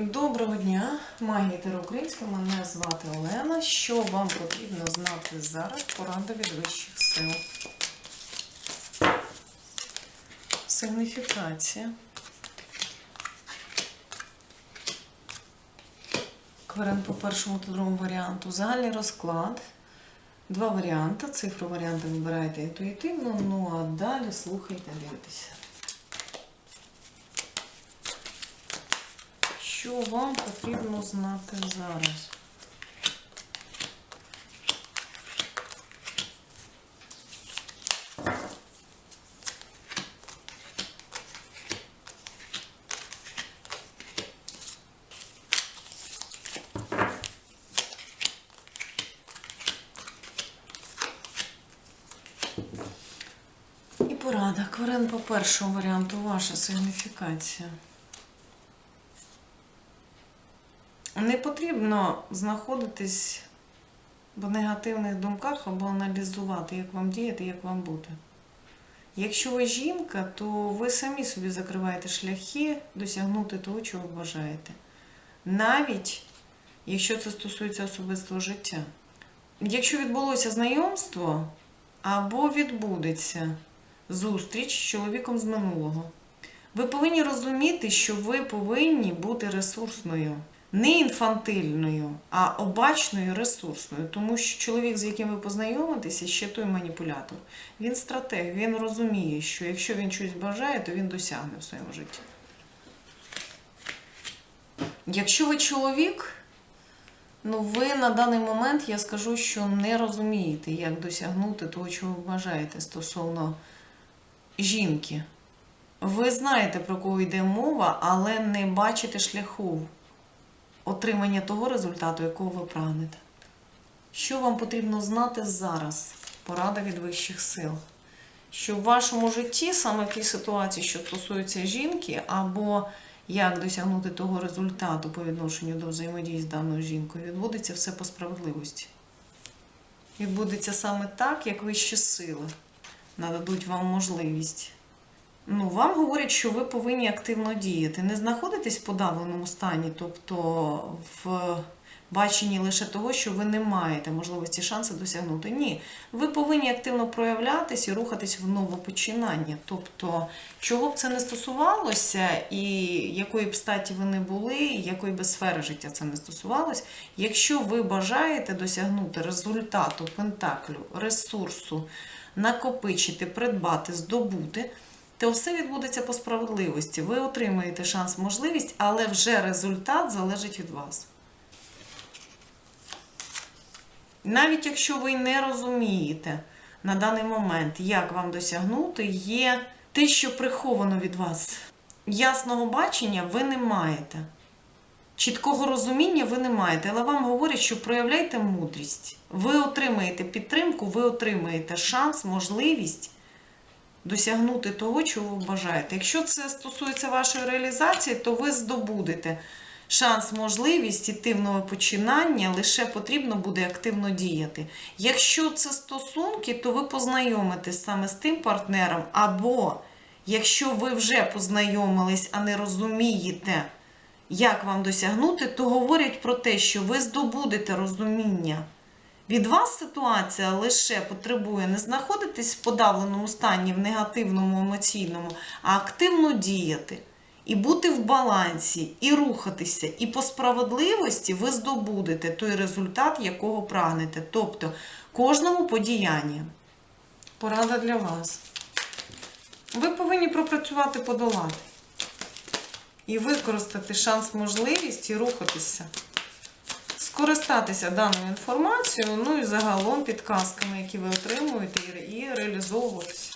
Доброго дня, магія Тера Українська, мене звати Олена. Що вам потрібно знати зараз? Порада від вищих сил. Сигніфікація. Кварен по першому та другому варіанту. Загальний розклад. Два варіанти. Цифру варіанти вибираєте інтуїтивно, ну а далі слухайте, дивитеся. Що вам потрібно знати зараз? Порада. Кварен по першому варіанту ваша сигніфікація. Не потрібно знаходитись в негативних думках або аналізувати, як вам діяти, як вам бути. Якщо ви жінка, то ви самі собі закриваєте шляхи досягнути того, чого ви бажаєте. Навіть якщо це стосується особистого життя. Якщо відбулося знайомство або відбудеться зустріч з чоловіком з минулого, ви повинні розуміти, що ви повинні бути ресурсною не інфантильною, а обачною, ресурсною. Тому що чоловік, з яким ви познайомитеся, ще той маніпулятор. Він стратег, він розуміє, що якщо він щось бажає, то він досягне в своєму житті. Якщо ви чоловік, ну ви на даний момент я скажу, що не розумієте, як досягнути того, чого ви бажаєте стосовно жінки. Ви знаєте, про кого йде мова, але не бачите шляху отримання того результату, якого ви прагнете. Що вам потрібно знати зараз? Порада від вищих сил. Що в вашому житті, саме в тій ситуації, що стосується жінки, або як досягнути того результату по відношенню до взаємодії з даною жінкою, відбудеться все по справедливості. Відбудеться саме так, як вищі сили нададуть вам можливість. Ну, вам говорять, що ви повинні активно діяти. Не знаходитесь в подавленому стані, тобто в баченні лише того, що ви не маєте можливості шанси досягнути. Ні, ви повинні активно проявлятися і рухатись в нове починання. Тобто, чого б це не стосувалося, і якої б статі ви не були, якої б сфери життя це не стосувалось, якщо ви бажаєте досягнути результату пентаклю, ресурсу, накопичити, придбати, здобути то все відбудеться по справедливості. Ви отримаєте шанс, можливість, але вже результат залежить від вас. Навіть якщо ви не розумієте на даний момент, як вам досягнути, є те, що приховано від вас. Ясного бачення ви не маєте. Чіткого розуміння ви не маєте, але вам говорять, що проявляйте мудрість. Ви отримаєте підтримку, ви отримаєте шанс, можливість досягнути того, чого ви бажаєте. Якщо це стосується вашої реалізації, то ви здобудете шанс, можливість іти в нове починання, лише потрібно буде активно діяти. Якщо це стосунки, то ви познайомитесь саме з тим партнером, або якщо ви вже познайомились, а не розумієте, як вам досягнути, то говорять про те, що ви здобудете розуміння. Від вас ситуація лише потребує не знаходитись в подавленому стані, в негативному, емоційному, а активно діяти. І бути в балансі, і рухатися. І по справедливості ви здобудете той результат, якого прагнете. Тобто кожному подіянні. Порада для вас. Ви повинні пропрацювати, подолати. І використати шанс, можливість і рухатися скористатися даною інформацією, ну і загалом підказками, які ви отримуєте, і реалізовуватися.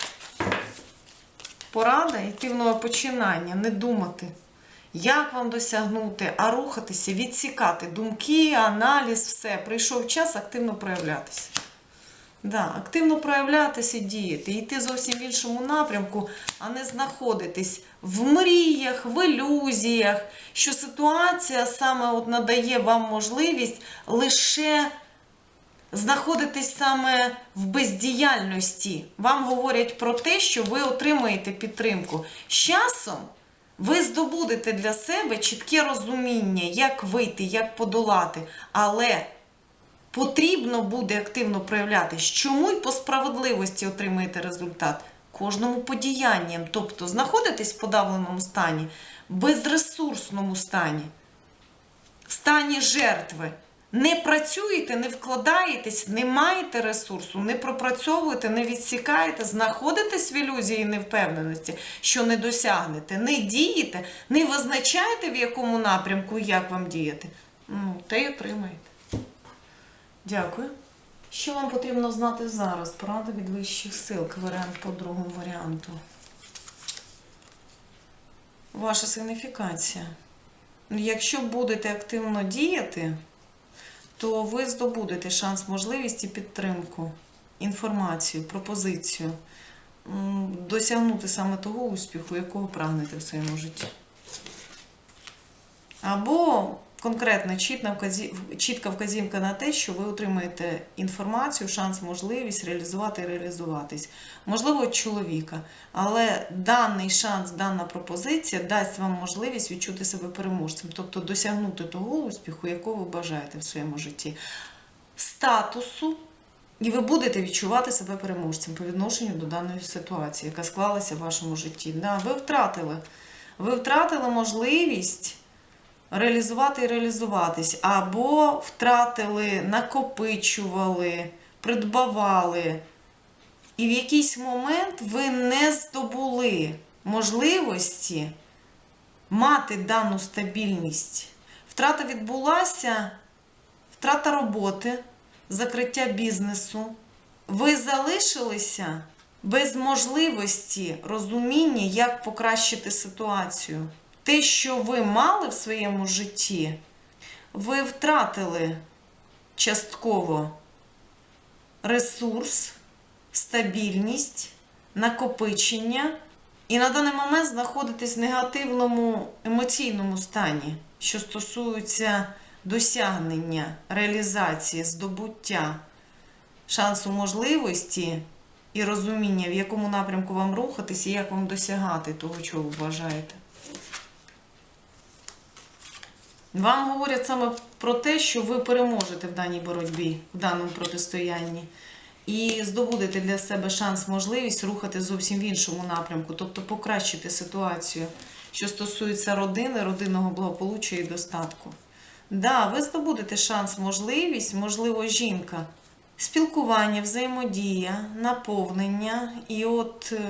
Порада активного починання, не думати, як вам досягнути, а рухатися, відсікати думки, аналіз, все. Прийшов час активно проявлятися. Да, активно проявлятися, і діяти, йти зовсім в іншому напрямку, а не знаходитись в мріях, в ілюзіях, що ситуація саме от надає вам можливість лише знаходитись саме в бездіяльності. Вам говорять про те, що ви отримаєте підтримку. З часом Ви здобудете для себе чітке розуміння, як вийти, як подолати, але потрібно буде активно проявлятись. Чому й по справедливості отримаєте результат? Кожному подіянням, тобто знаходитесь в подавленому стані, безресурсному стані, в стані жертви. Не працюєте, не вкладаєтесь, не маєте ресурсу, не пропрацьовуєте, не відсікаєте, знаходитесь в ілюзії невпевненості, що не досягнете, не дієте, не визначаєте, в якому напрямку і як вам діяти. Ну, те й отримаєте. Дякую. Що вам потрібно знати зараз? Порада від вищих сил, варіант по другому варіанту. Ваша сигніфікація. Якщо будете активно діяти, то ви здобудете шанс, можливість і підтримку, інформацію, пропозицію досягнути саме того успіху, якого прагнете в своєму житті. Або конкретно чітна чітка вказівка на те, що ви отримаєте інформацію, шанс, можливість реалізувати і реалізуватись. Можливо, чоловіка, але даний шанс, дана пропозиція дасть вам можливість відчути себе переможцем, тобто досягнути того успіху, якого ви бажаєте в своєму житті, статусу. І ви будете відчувати себе переможцем по відношенню до даної ситуації, яка склалася в вашому житті. Да, ви втратили. Ви втратили можливість реалізувати і реалізуватись, або втратили, накопичували, придбавали. І в якийсь момент ви не здобули можливості мати дану стабільність. Втрата відбулася, втрата роботи, закриття бізнесу. Ви залишилися без можливості розуміння, як покращити ситуацію. Те, що ви мали в своєму житті, ви втратили частково ресурс, стабільність, накопичення, і на даний момент знаходитесь в негативному емоційному стані, що стосується досягнення, реалізації, здобуття шансу можливості і розуміння, в якому напрямку вам рухатись і як вам досягати того, чого ви бажаєте. Вам говорять саме про те, що ви переможете в даній боротьбі, в даному протистоянні, і здобудете для себе шанс, можливість рухати зовсім в іншому напрямку, тобто покращити ситуацію, що стосується родини, родинного благополуччя і достатку. Да, ви здобудете шанс, можливість, можливо, жінка, спілкування, взаємодія, наповнення. І от е,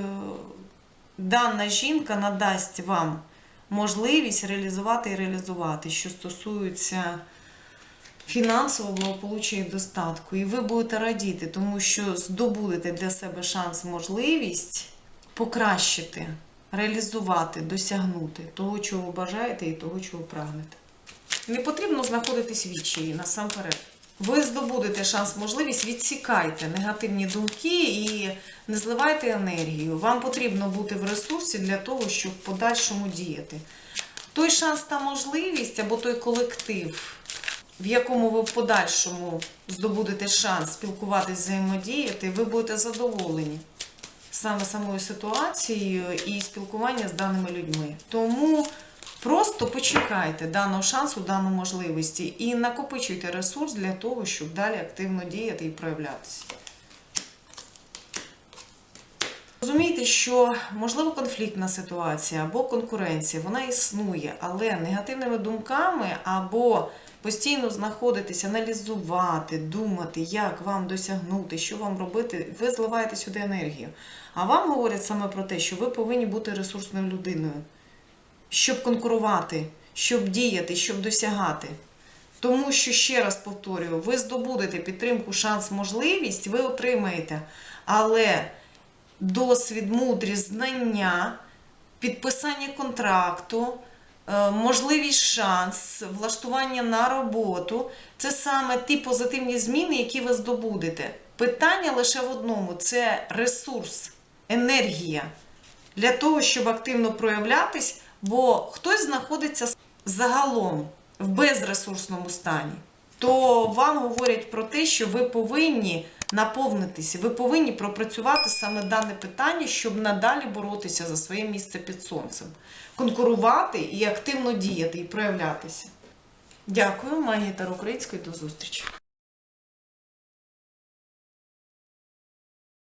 дана жінка надасть вам можливість реалізувати і реалізувати, що стосується фінансового благополуччя і достатку. І ви будете радіти, тому що здобудете для себе шанс, можливість покращити, реалізувати, досягнути того, чого бажаєте, і того, чого прагнете. Не потрібно знаходитись в відчаї насамперед. Ви здобудете шанс, можливість, відсікайте негативні думки і не зливайте енергію. Вам потрібно бути в ресурсі для того, щоб в подальшому діяти. Той шанс та можливість або той колектив, в якому ви в подальшому здобудете шанс спілкуватись, взаємодіяти, ви будете задоволені саме самою ситуацією і спілкування з даними людьми. Тому просто почекайте даного шансу, даної можливості і накопичуйте ресурс для того, щоб далі активно діяти і проявлятися. Розумієте, що можливо конфліктна ситуація або конкуренція, вона існує, але негативними думками або постійно знаходитись, аналізувати, думати, як вам досягнути, що вам робити, ви зливаєте сюди енергію. А вам говорять саме про те, що ви повинні бути ресурсною людиною, щоб конкурувати, щоб діяти, щоб досягати. Тому що, ще раз повторюю, ви здобудете підтримку, шанс, можливість, ви отримаєте. Але досвід, мудрість, знання, підписання контракту, е, можливість шанс, влаштування на роботу це саме ті позитивні зміни, які ви здобудете. Питання лише в одному: це ресурс, енергія для того, щоб активно проявлятись, бо хтось знаходиться загалом в безресурсному стані, то вам говорять про те, що ви повинні наповнитися. Ви повинні пропрацювати саме дане питання, щоб надалі боротися за своє місце під сонцем, конкурувати і активно діяти і проявлятися. Дякую, магія Таро. До зустрічі.